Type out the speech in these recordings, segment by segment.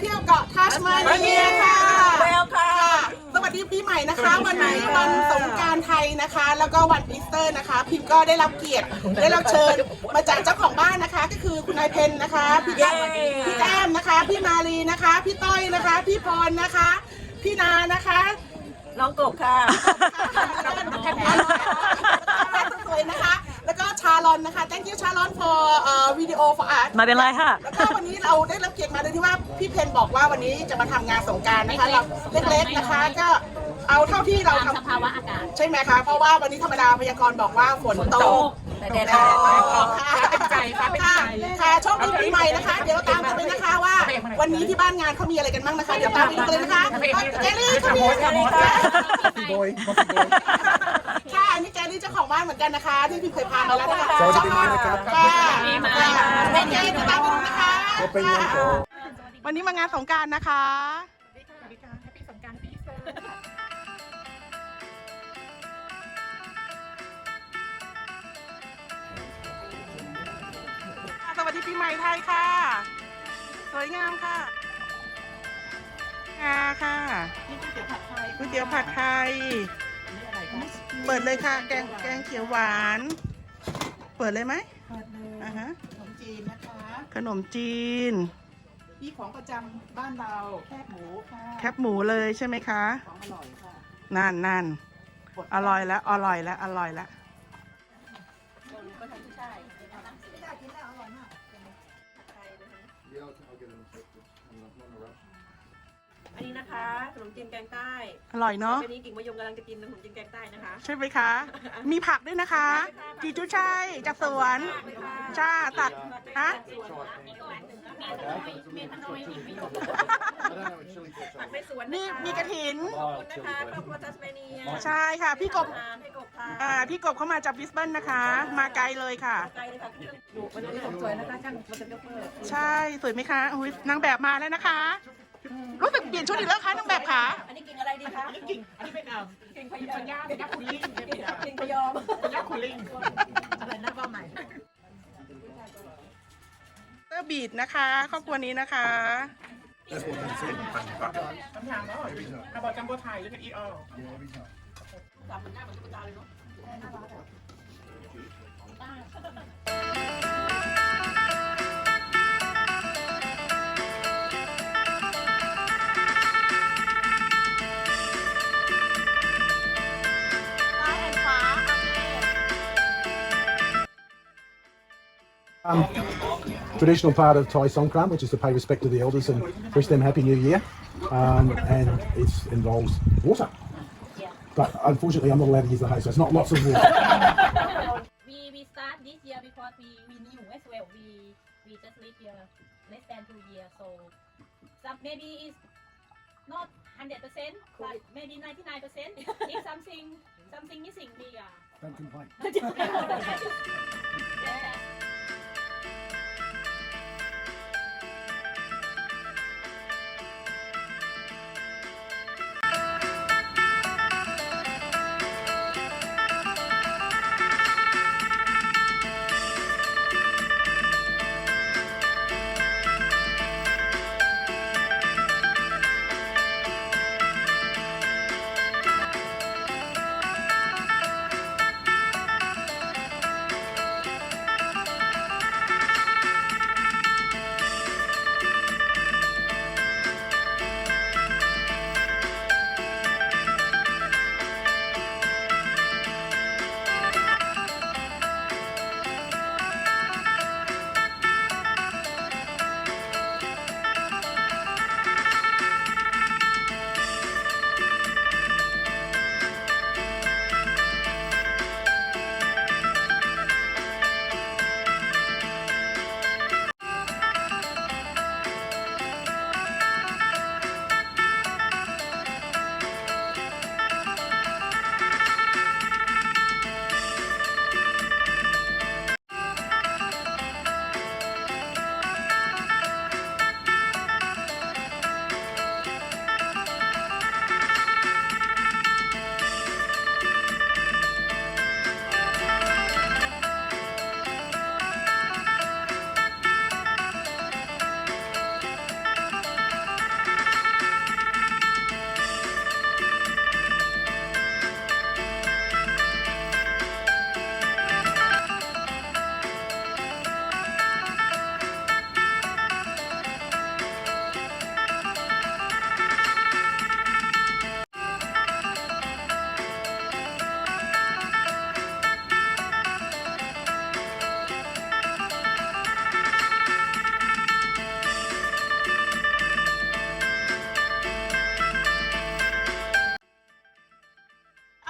เที่ยวเกาะทัชมาเนียค่ะแววค่ะค่ะ สวัสดีปีใหม่นะคะ วันนี้วันสงกรารไทยนะคะ แล้วก็วันอีสเตอร์นะคะ พิมก็ได้รับเกียรติได้รับเชิญมาจากเจ้าของบ้านนะคะ ก็คือคุณนายเพนนะคะ พี่แก้มเย้พี่แก้มนะคะ พี่มาลีนะคะ พี่ต้อยนะคะ พี่พรนะคะ พี่นานะคะน้องกบค่ะสวยนะคะแล้วก็ ชาลอนนะคะ thank you ชาลอน for เอ่อ video for art ไมาเป็นไรค่ะ แล้วก็วันนี้เราได้รับเกียรติมาโดยที่ว่าพี่เพนบอกว่าวันนี้จะมาทำงานสงกรารนะคะเราเล็กๆนะคะก็เอาเท่าที่เราทำสภาวะอากาศ ใช่ไหมคะ เพราะว่าวันนี้ธรรมดาพยากรณ์บอกว่าฝนตก แต่แดดค่ะออกค่ะเป็นใจค่ะเป็นใจค่ะโชคดีปีใหม่นะคะ เดี๋ยวเราตามกันไปนะคะว่า วันนี้ที่บ้านงานเขามีอะไรกันบ้างนะคะ เดี๋ยวตามไปดูกันเลยนะคะแกลลี่เขามีอะไรกันคะค่ะอั นนี้แกลลี่เจ้าของบ้านเหมือนกันนะคะ ที่พี่เคยพามาแล้วนะคะสวัสดีปีใหม่นะครับค่ะค่ะเป็นไงติดตามไปดูนะคะ ก็เป็นวันของ วันนี้มางานสงกรารนะคะ สวัสดีปีใหม่ไทยค่ะ สวยงามค่ะงาค่ะก๋วยเตี๋ยวผัดไทยเปิดเลยค่ะ แกงแกงเขียวหวาน เปิดเลยไหมเปิดเลยอ่าฮะขนมจีนนะคะขนมจีน นี่ของประจำบ้านเราแคบหมูค่ะแคบหมูเลยใช่ไหมคะของอร่อยค่ะนั่นนั่นอร่อยแล้วอร่อยแล้วอร่อยแล้วอั นนี้นะคะขนมจีนแกงใต้อร่อยเนาะวันนี้กิ่งมะยมกำลังจะกินขนมจีนแกงใต้นะคะ ใช่ไหมคะ มีผักด้วยนะคะจีจุชัยจากสวนชาตัดฮะไม่สวนนี่มีกระถิน ขอบคุณนะคะครอบครัวทัสเมเนียใช่ค่ะ พี่กบ ทานให้กบทานอ่า พี่กบเข้ามาจากบริสเบนนะคะ มาไกลเลยค่ะไกลเลยค่ะดูวันนี้สวยนะคะช่างมันจะยกเลิก ใช่ สวยไหมคะ อุ้ยนางแบบมาแล้วนะคะ รู้สึกเปลี่ยนชุดอีกแล้วคะนางแบบขาอันนี้กิ่งอะไรดีคะกิ่งอันนี้เป็นอ่ากิ่งพยอมย่าเป็นยักษ์คุณลิงเป็นอ่ากิ่งพยอมยักษ์คุณลิงอะไรนะบ้าใหม่เตอร์บีดนะคะครอบครัวนี้นะคะคำถามแล้วอาบอกจัมโบ้ไทยหรือเป็นอีออซ้ um, traditional part of Thai Songkran, which is to pay respect to the elders and wish them Happy New Year. Um, and it involves water. But unfortunately, I'm not allowed to use the hose, so it's not lots of water. we we start this year because we we new as well we we just live here less than two years so some maybe it's not hundred percent but maybe ninety nine percent if something something missing we uh Don't complain.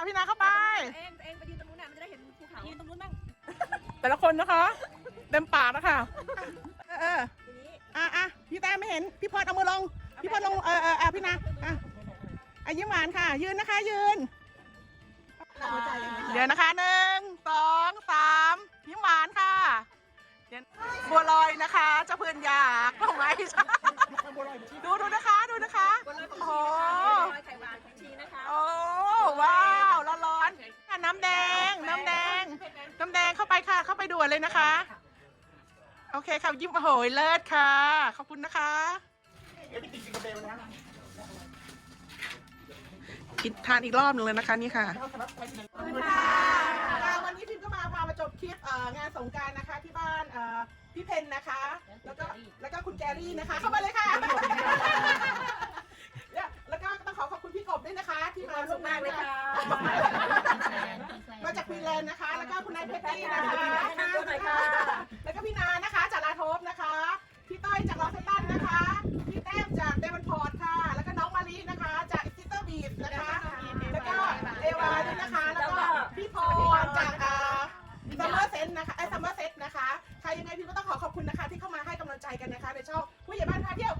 อาพี่นาเข้าไป เองเองไปยืนตรงนู้นน่ะมันจะได้เห็นภูเขายืนตรงนู้นบ้างแต่ละคนนะคะ เต็มปากแล้วค่ะ เออทีนี้อะอะพี่แต้มไม่เห็น พี่พอดเอามือลง พี่พอดลง เออเออเออพี่นาอะอะยิ้มหวานค่ะ ยืนนะคะ ยืน หัวใจเดี๋ยวนะคะหนึ่งสองสามยิ้มหวานค่ะบัวลอยนะคะเจ้าเพื่อนอยากเองไหมดูดูนะคะ ดูนะคะ โอ้ วนเลยนะคะ โอเคค่ะยิ้มโอ้โหเลิศค่ะ ขอบคุณนะคะกินทานอีกรอบหนึ่งเลยนะคะนี่ค่ะวันนี้พิมก็มาพามาจบคลิปงานสงการนะคะที่บ้านพี่เพนนะคะ แล้วก็แล้วก็คุณแกรี่นะคะ เข้ามาเลยค่ะ ญนะคะ แล้วก็คุณนายเพชรตี้นะคะแล้วก็พี่นานะคะจากลาโทบนะคะ พี่ต้อยจากลอสตันนะคะ พี่แต้มจากเดวันพอร์ตค่ะ แล้วก็น้องมารีนะคะจากอิสเตอร์บีฟนะคะ แล้วก็เอวาด้วยนะคะ แล้วก็พี่พรจากซัมเมอร์เซนนะคะไอซัมเมอร์เซนนะคะ ใครยังไงพี่ก็ต้องขอขอบคุณนะคะ ที่เข้ามาให้กำลังใจกันนะคะในช่องผู้ใหญ่บ้านพาเที่ยว